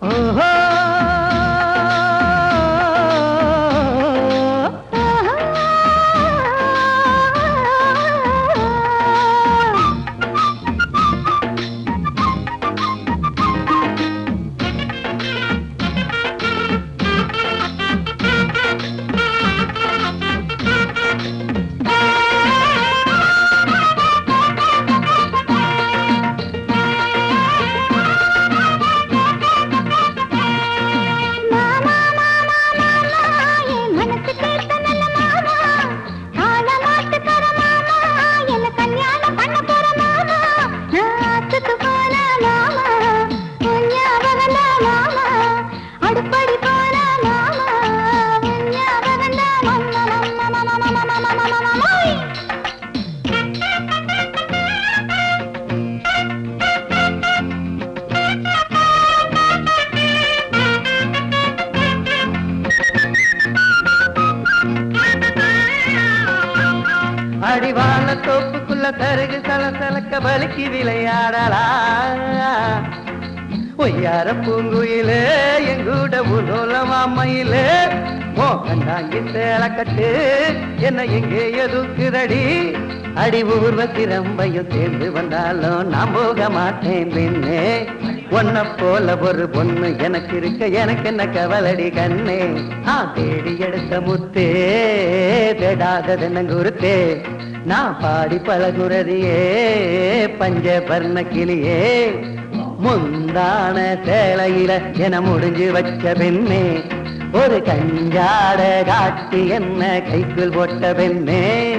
嗯哼 தோப்புக்குள்ள தருகு சலசலக்க வலிக்கு விளையாடலா. ஒய்யார பூங்குயிலே எங்கூட உலோலம் அம்மையிலே மோகண்டாங்கி சேலக்கட்டு என்ன எங்கே எதுக்குதடி? அடி ஊர்வ ரம்பையும் சேர்ந்து வந்தாலும் நான் போக மாட்டேன் பின்னே ஒன்ன போல ஒரு பொண்ணு எனக்கு இருக்க எனக்கு என்ன கவலடி கண்ணே? ஆ தேடி எடுத்த முத்தே தேடாதது என்ன குருத்தே. நான் பாடி பழகுறதையே பஞ்சபர்ண கிளியே. முந்தான சேலையில என முடிஞ்சு வச்ச பெண்ணே ஒரு கஞ்சாட காட்டி என்ன கைக்குள் போட்ட பெண்ணே.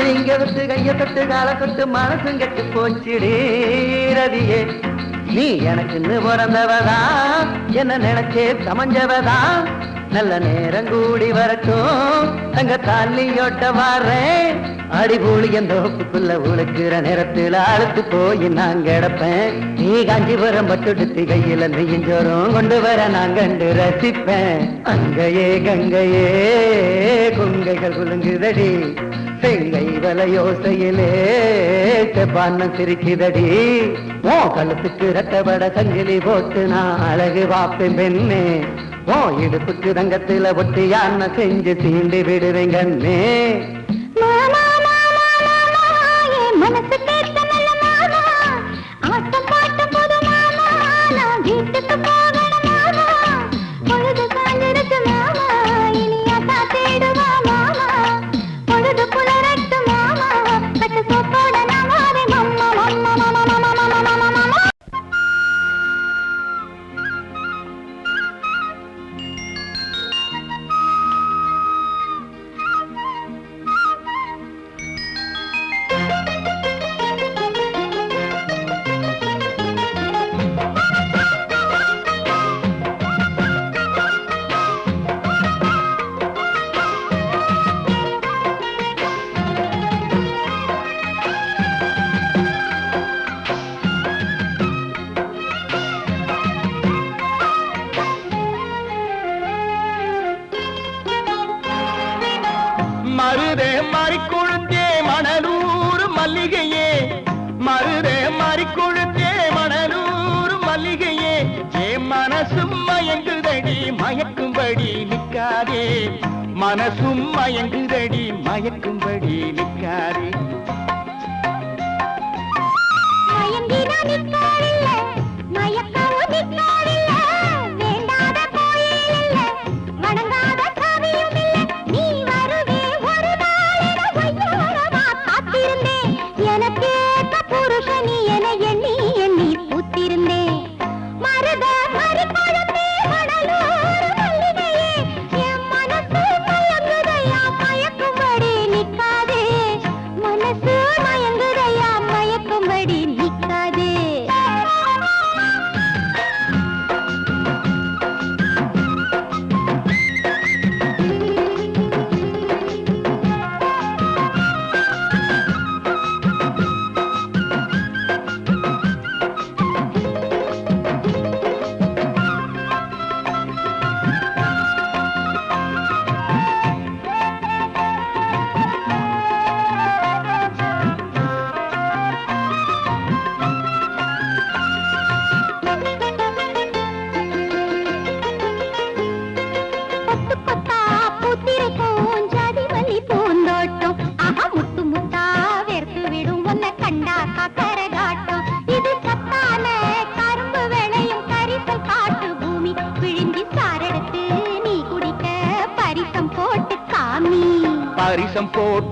விட்டு இங்க விட்டு கைய தொட்டு கால தொட்டு மனசும் கெட்டு போச்சுடி ரதியே நீ எனக்குன்னு பிறந்தவதா? என்ன நினைச்சே சமஞ்சவதா? நல்ல நேரம் கூடி வரட்டும் அங்க தாலியோட்ட வாரேன். அடிபூலி எந்த தோப்புக்குள்ள உழைக்கிற நேரத்தில் அழுத்து போய் நான் கிடப்பேன். நீ காஞ்சிபுரம் பட்டுடுத்தி கையில நெய்யஞ்சோறும் கொண்டு வர நான் கண்டு ரசிப்பேன். அங்கையே கங்கையே கொங்கைகள் குலுங்குதடி. செங்கை வல யோசையிலே செவ்வானம் சிரிக்குதடி. ஓ கழுத்துக்கு ரத்தபட சங்கிலி போட்டு நான் அழகு வாப்பேன் பெண்ணே. ஓ இடுப்புக்கு ரங்கத்துல ஒட்டி யானை செஞ்சு தீண்டி விடுவேங்கண்ணே மனசுக்கு மயக்கும்படி நிற்காதே. மனசும் மயங்குதடி மயக்கும்படி நிற்காதே.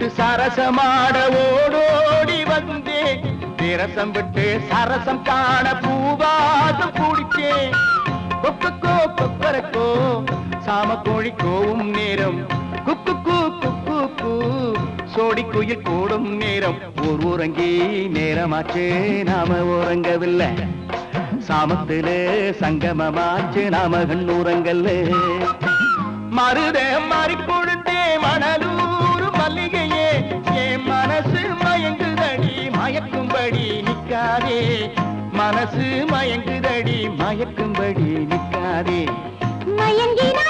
விட்டு சரசமாட ஓடோடி வந்தேன். திரசம் விட்டு சரசம் காண பூவாது குடிச்சேன் கொக்கோ கொக்கரக்கோ சாம கோழி கோவும் நேரம். குக்கு கூ குக்கு கூ சோடி குயில் கூடும் நேரம். ஒரு உறங்கி நேரமாச்சு நாம உறங்கவில்லை. சாமத்திலே சங்கமமாச்சு நாம கண்ணூரங்கல்ல மருதே மாறி மனசு மயங்குதடி மயக்கும்படி நிற்காதே மயங்கினா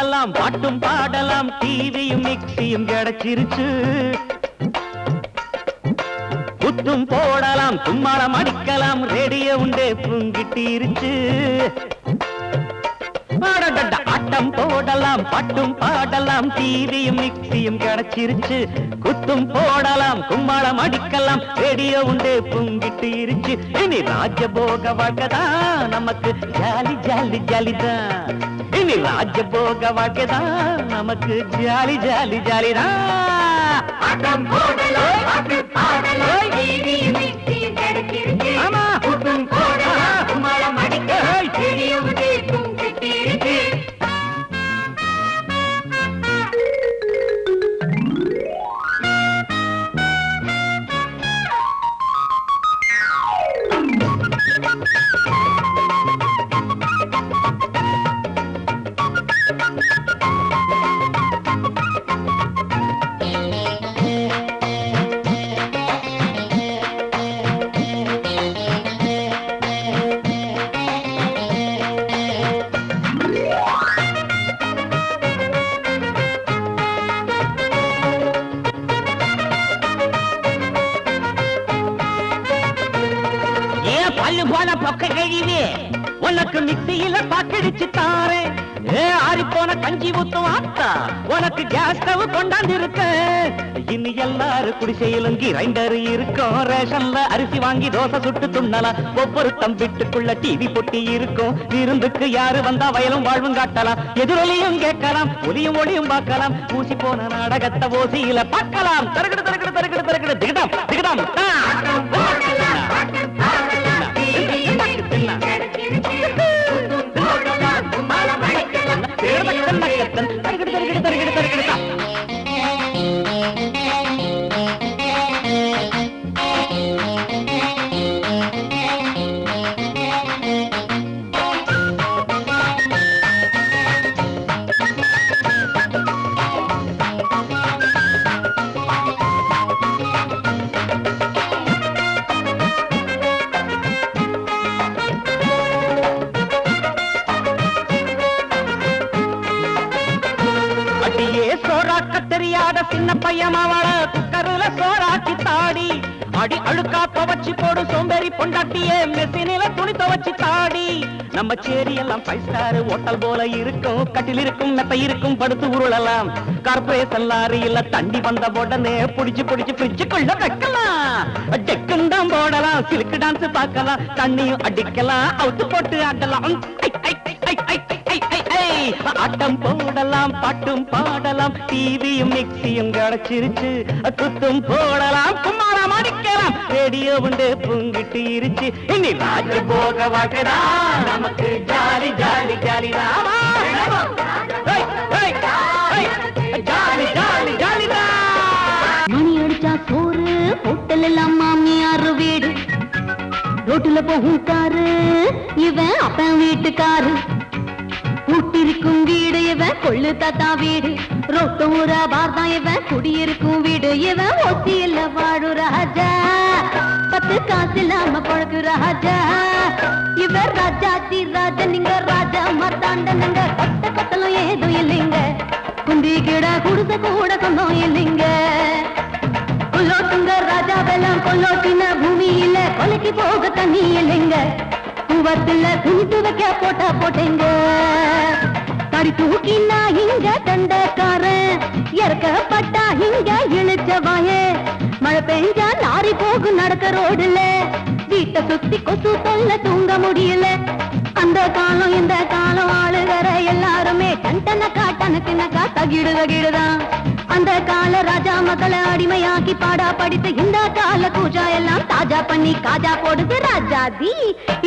போடலாம் பாட்டும் பாடலாம் டிவியும் மிக்சியும் கிடைச்சிருச்சு. குத்தும் போடலாம் தும்மாளம் அடிக்கலாம் ரேடியோ உண்டே புங்கிட்டிருச்சு. ஆட்டம் போடலாம் பாட்டும் பாடலாம். டிவியும் மிக்சியும் கிடைச்சிருச்சு. குத்தும் போடலாம் கும்மாளம் அடிக்கலாம். ரேடியோ உண்டு புங்கிட்டு இருச்சு. இனி ராஜபோக வாழ்க்கைதான் நமக்கு ஜாலி ஜாலி ஜாலிதான் இனி ராஜபோக வாழ்க்கைதான் நமக்கு ஜாலி ஜாலி ஜாலிதான் ஆட்டம் போடலாம் பாடலாம். டிவியும் மிக்சியும் கிடைச்சிருச்சு. உனக்கு மிக்சியில பாக்கடிச்சு தாரே. ஏ ஆறி போன கஞ்சி ஊத்தும் ஆத்தா உனக்கு கேஸ் ஸ்டவ் கொண்டாந்து இருக்க இனி எல்லாரும் குடிசையிலும் கிரைண்டர் இருக்கும். ரேஷன்ல அரிசி வாங்கி தோசை சுட்டு துண்ணலாம். ஒவ்வொரு தம்பிட்டுக்குள்ள டிவி பொட்டி இருக்கும். விருந்துக்கு யாரு வந்தா வயலும் வாழ்வும் காட்டலாம். எதிரொலியும் கேட்கலாம் ஒலியும் ஒளியும் பார்க்கலாம். ஊசி போன நாடகத்தை ஓசியில பார்க்கலாம். தருகிடு தருகிடு தருகிடு தருகிடு திகிடம் திகடம் அடி அழுக்கா துவச்சி போடு சோம்பேறி பொண்டாட்டியே. மெசினில துணி துவச்சி தாடி. நம்ம சேரி எல்லாம் ஃபைவ் ஸ்டார் ஹோட்டல் போல இருக்கும். கட்டில் இருக்கும் மெத்த இருக்கும் படுத்து உருளலாம். கார்பரேஷன் லாரியில தண்ணி வந்த உடனே புடிச்சு புடிச்சு ஃப்ரிட்ஜுக்குள்ள வைக்கலாம். டெக்குன்னு தான் போடலாம் சிலுக்கு டான்ஸ் பார்க்கலாம் தண்ணியும் அடிக்கலாம் அவுத்து போட்டு ஆடலாம் ஆட்டம் போடலாம் பாட்டும் பாடலாம் டிவியும் மிக்சியும் கிடைச்சிருச்சு. குத்தும் போடலாம் கும்மாளம் அடிக்கலாம் ரேடியோ உண்டு பூங்கிட்டு இருச்சு. இனி ராஜ போக வாக்கடா. நமக்கு jolly jolly jolly jolly jolly jolly மணி அடிச்சா சோறு ஹோட்டல் எல்லாம் மாமியார் வீடு. ரோட்டுல போகும் காரு இவன் அப்பன் வீட்டுக்காரு. இருக்கும் வீடு இவன் கொள்ளு தாத்தா வீடு. ரோட்டோர பார்தான் இவன் குடியிருக்கும் வீடு இவன் ஒத்தியில வாழு ராஜா. பத்து காசு இல்லாம பழகு ராஜா. இவர் ராஜாச்சி ராஜா நீங்க ராஜா. மாத்தாண்ட நீங்க கொட்ட கொத்தலும் ஏதும் இல்லைங்க. குந்தி கிட குடிச கூட சொந்தம் இல்லைங்க. கொல்லோட்டுங்க ராஜா வெள்ளம் கொல்லோட்டின பூமியில கொலைக்கு போக தண்ணி இல்லைங்க. பூவத்துல துணித்து வைக்க போட்டா போட்டேங்க. தடி தூக்கினா இங்க தண்டக்காரன். இறக்கப்பட்டா இங்க இழுச்ச மழை பெஞ்சா லாரி போகும் நடக்க ரோடுல. வீட்டை சுத்தி கொசு தொல்ல தூங்க முடியல. அந்த காலம் இந்த காலம் ஆளுகிற எல்லாருமே டன்டனக்கா டனக்குனக்கா தகிடு தகிடுதான் அந்த கால ராஜா மகளை அடிமையாக்கி பாடா படித்து இந்த கால பூஜா எல்லாம் தாஜா பண்ணி காஜா போடுது ராஜாதி.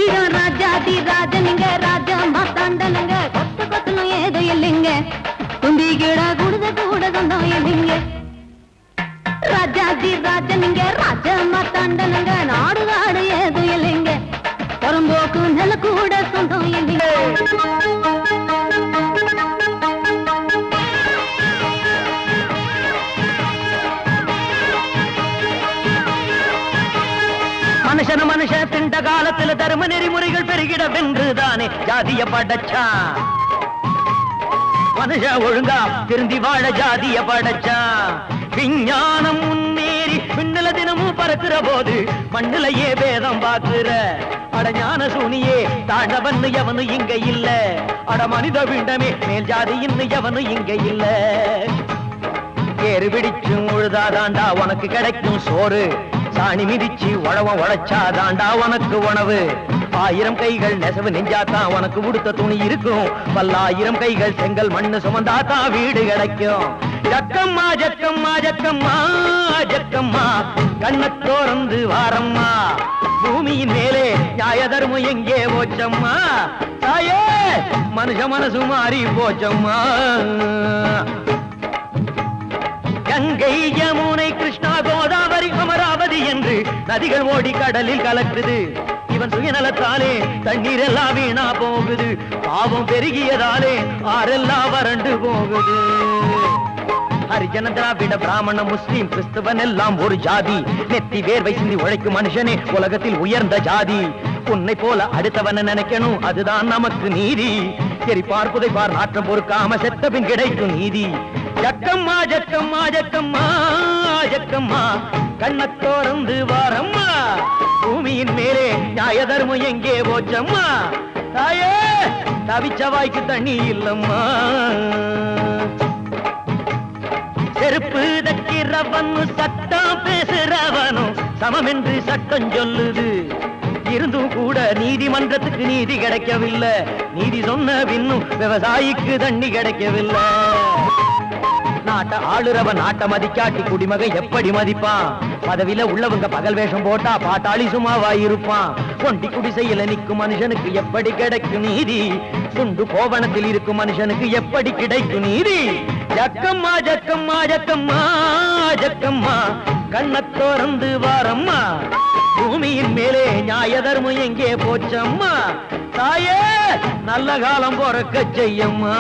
இடம் ராஜாதி ராஜனுங்க ராஜா மாத்தாண்டனுங்க கொத்து கொத்தனும் ஏதோ இல்லைங்க. தும்பி கீழா குடுத கூட சொந்தம் இல்லைங்க. ராஜாதி ராஜனுங்க ராஜா மாத்தாண்டனுங்க நாடு நாடு ஏதோ இல்லைங்க. புறம்போக்கு நில கூட சொந்தம் இல்லைங்க. காலத்துல தர்ம நெறிமுறைகள் பெருகிட வென்றுதானே? ஜாதிய படைச்சா? மனுஷ ஒழுங்கா திருந்தி வாழ ஜாதிய படைச்சா? விஞ்ஞானம் முன்னேறி மின்னல தினமும் பறக்கிற போது மண்ணிலையே பேதம் பாக்குற அடஞான சூனியே தாண்டவன்னு எவனு இங்க இல்ல. அட மனித விண்டமே மேல் ஜாதி இன்னும் எவனு இங்க இல்ல. ஏறு பிடிச்சும் உழுதாதாண்டா உனக்கு கிடைக்கும் சோறு. சாணி மிதிச்சு உழவம் உழைச்சா தாண்டா உனக்கு உணவு. ஆயிரம் கைகள் நெசவு நெஞ்சாத்தான் உனக்கு உடுத்த துணி இருக்கும். பல்லாயிரம் கைகள் செங்கல் மண்ணு சுமந்தாத்தான் வீடு கிடைக்கும். ஜக்கம்மா ஜக்கம்மா ஜக்கம்மா ஜக்கம்மா கண்ண தோறந்து வாரம்மா. பூமியின் மேலே நியாய தர்மம் எங்கே போச்சம்மா? தாயே மனுஷ மனசு மாறி போச்சம்மா. கங்கை யமுனை கிருஷ்ணா கோதாவரி அமராவதி என்று நதிகள் ஓடி கடலில் கலக்குது. இவன் சுயநலத்தாலே தண்ணீர் எல்லாம் வீணா போகுது. பாவம் பெருகியதாலே ஆறெல்லாம் வறண்டு போகுது. ஹரிஜன திராவிட பிராமண முஸ்லீம் கிறிஸ்தவன் எல்லாம் ஒரு ஜாதி. நெத்தி வேர்வை சிந்தி உழைக்கும் மனுஷனே உலகத்தில் உயர்ந்த ஜாதி. உன்னை போல அடுத்தவன நினைக்கணும் அதுதான் நமக்கு நீதி. சரி பார்ப்புதை பார் நாற்றம் பொறுக்காம செத்த பின் கிடைக்கும் நீதி. ஜக்கம்மா ஜக்கம்மா ஜக்கம்மா ஜக்கம்மா. கண்ணத் தோறந்து வாரம்மா. பூமியின் மேலே நியாய தர்மம் எங்கே போச்சம்மா? தாயே தவிச்ச வாய்க்கு தண்ணி இல்லம்மா. செருப்பு தக்கிறவனும் சட்டம் பேசுறவனும் சமம் என்று சட்டம் சொல்லுது. இருந்தும் கூட நீதிமன்றத்துக்கு நீதி கிடைக்கவில்லை. நீதி சொன்ன பின்னும் விவசாயிக்கு தண்ணி கிடைக்கவில்லை. நாட்ட ஆளுறவ நாட்டை மதிக்காட்டி குடிமகை எப்படி மதிப்பான்? பதவியில உள்ளவங்க பகல் வேஷம் போட்டா பாட்டாளி சும்மாவா இருப்பான்? கொண்டி குடிசையில நிற்கும் மனுஷனுக்கு எப்படி கிடைக்கும் நீதி? குண்டு கோவணத்தில் இருக்கும் மனுஷனுக்கு எப்படி கிடைக்கும் நீதி? ஜக்கம்மா ஜக்கம்மா ஜக்கம்மா ஜக்கம்மா. கண்ணத் தோறந்து வாரம்மா. பூமியின் மேலே நியாய தர்மம் எங்கே போச்சம்மா? தாயே நல்ல காலம் பிறக்க செய்யம்மா.